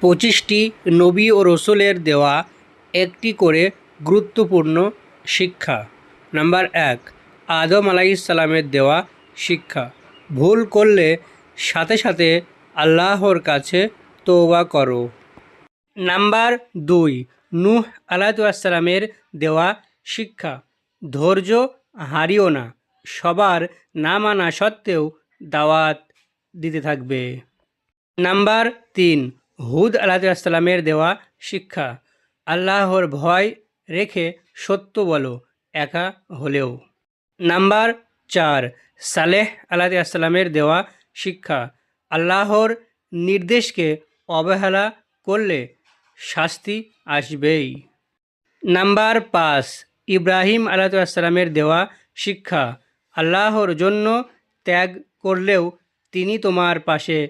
পঁচিশটি নবী ও রসুলের দেওয়া একটি করে গুরুত্বপূর্ণ শিক্ষা। নাম্বার এক, আদম আলাইসাল্লামের দেওয়া শিক্ষা। ভুল করলে সাথে সাথে আল্লাহর কাছে তওবা করো। নাম্বার দুই, নূহ আলাইসাল্লামের দেওয়া শিক্ষা। ধৈর্য হারিও না, সবার না মানা সত্ত্বেও দাওয়াত দিতে থাকবে। নাম্বার তিন হুদ আলাহিসাল্লামের দেওয়া শিক্ষা। আল্লাহর ভয় রেখে সত্য বলো, একা হলেও। নাম্বার চার, সালেহ আলাহিসাল্লামের দেওয়া শিক্ষা। আল্লাহর নির্দেশকে অবহেলা করলে শাস্তি আসবেই। নাম্বার পাঁচ, ইব্রাহিম আলাহিসাল্লামের দেওয়া শিক্ষা। আল্লাহর জন্য ত্যাগ করলেও তিনি তোমার পাশে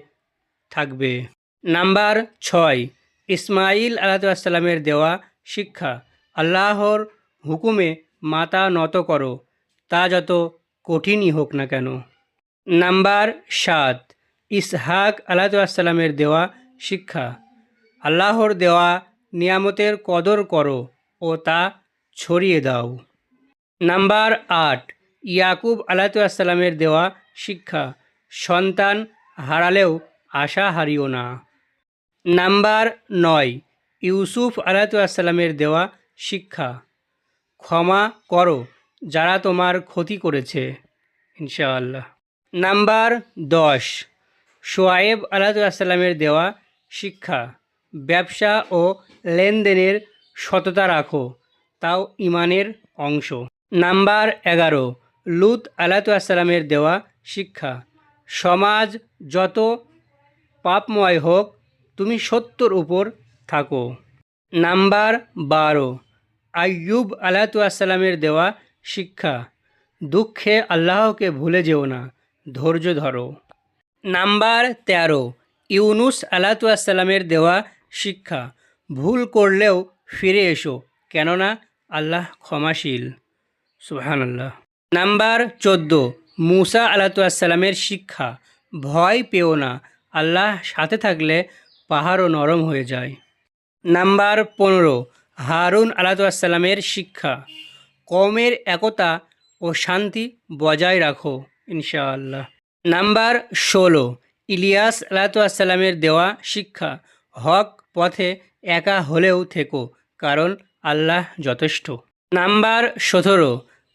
থাকবে। নাম্বার ছয় ইসমাইল আলাহিসাল্লামের দেওয়া শিক্ষা। আল্লাহর হুকুমে মাতা নত করো, তা যত কঠিনই হোক না কেন। নাম্বার সাত, ইসহাক আলাহিসাল্লামের দেওয়া শিক্ষা। আল্লাহর দেওয়া নিয়ামতের কদর করো ও তা ছড়িয়ে দাও। নাম্বার আট, ইয়াকুব আলাহিসাল্লামের দেওয়া শিক্ষা। সন্তান হারালেও আশা হারিও না। নাম্বার নয়। ইউসুফ আলাহিসাল্লামের দেওয়া শিক্ষা। ক্ষমা করো যারা তোমার ক্ষতি করেছে, ইনশাআল্লাহ। নাম্বার দশ। সোয়াইব আলাহিসাল্লামের দেওয়া শিক্ষা, ব্যবসা ও লেনদেনের সততা রাখো, তাও ইমানের অংশ। নাম্বার এগারো। লুত আলাহিসাল্লামের দেওয়া শিক্ষা, সমাজ যত পাপময় হোক তুমি সত্যর উপর থাকো। নাম্বার বারো আয়ুব আলাহিসাল্লামের দেওয়া শিক্ষা, দুঃখে আল্লাহকে ভুলে যেও না, ধৈর্য ধরো। নাম্বার তেরো, ইউনুস আলাহিসাল্লামের দেওয়া শিক্ষা, ভুল করলেও ফিরে এসো, কেননা আল্লাহ ক্ষমাশীল। সুহান আল্লাহ নাম্বার চোদ্দ, মুসা আলাহিসাল্লামের শিক্ষা, ভয় পেও না, আল্লাহ সাথে থাকলে পাহাড়ও নরম হয়ে যায়। নাম্বার পনেরো, হারুন আলাহিসাল্লামের শিক্ষা। কমের একতা ও শান্তি বজায় রাখো, ইনশাআল্লাহ। নাম্বার ষোলো, ইলিয়াস আলাহিসাল্লামের দেওয়া শিক্ষা, হক পথে একা হলেও থেকো, কারণ আল্লাহ যথেষ্ট। নাম্বার সতেরো,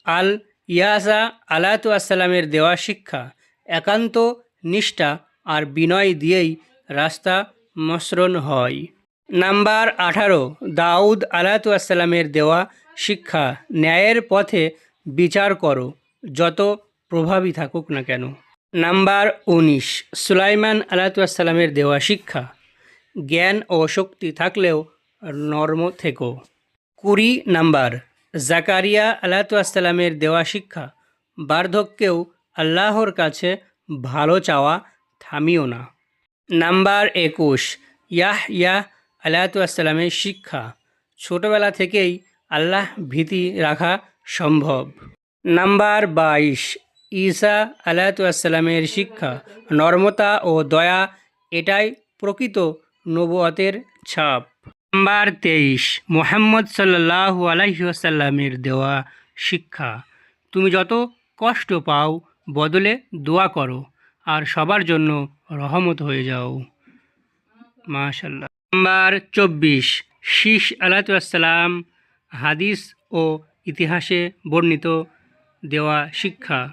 আল ইয়াসা আলাহিসাল্লামের দেওয়া শিক্ষা, একান্ত নিষ্ঠা আর বিনয় দিয়েই রাস্তা মসরণ হয়। নাম্বার আঠারো, দাউদ আলাহিসাল্লামের দেওয়া শিক্ষা, ন্যায়ের পথে বিচার করো, যত প্রভাবী থাকুক না কেন। নাম্বার উনিশ, সুলাইমান আলাহিসাল্লামের দেওয়া শিক্ষা, জ্ঞান ও শক্তি থাকলেও নর্ম থেকো। কুড়ি, নাম্বার, জাকারিয়া আলাহিসাল্লামের দেওয়া শিক্ষা, বার্ধক্যেও আল্লাহর কাছে ভালো চাওয়া থামিও না। নাম্বার একুশ ইয়াহ ইয়াহ আলাহিসাল্লামের শিক্ষা। ছোটবেলা থেকেই আল্লাহ ভীতি রাখা সম্ভব। নাম্বার বাইশ, ঈসা আলাহিসাল্লামের শিক্ষা। নর্মতা ও দয়া এটাই প্রকৃত নবুয়তের ছাপ। নাম্বার তেইশ, মোহাম্মদ সাল্লাহু আলাইসাল্লামের দেওয়া শিক্ষা। তুমি যত কষ্ট পাও, বদলে দোয়া করো। আর সবার জন্য রহমত হয়ে যাও। মাশাল্লাহ নাম্বার চব্বিশ, শীষ আলাহিসাল্লাম হাদিস ও ইতিহাসে বর্ণিত দেওয়া শিক্ষা।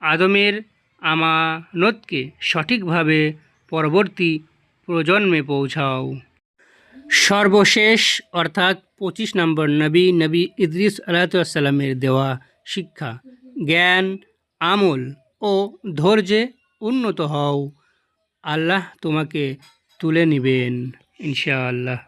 আদমের আমানতকে সঠিকভাবে পরবর্তী প্রজন্মে পৌঁছাও। সর্বশেষ, অর্থাৎ পঁচিশ নম্বর নবী নবী ইদ্রিস আলাহিসাল্লামের দেওয়া শিক্ষা। জ্ঞান, আমল ও ধৈর্যে উন্নত হও। আল্লাহ তোমাকে তুলে নেবেন ইনশাআল্লাহ।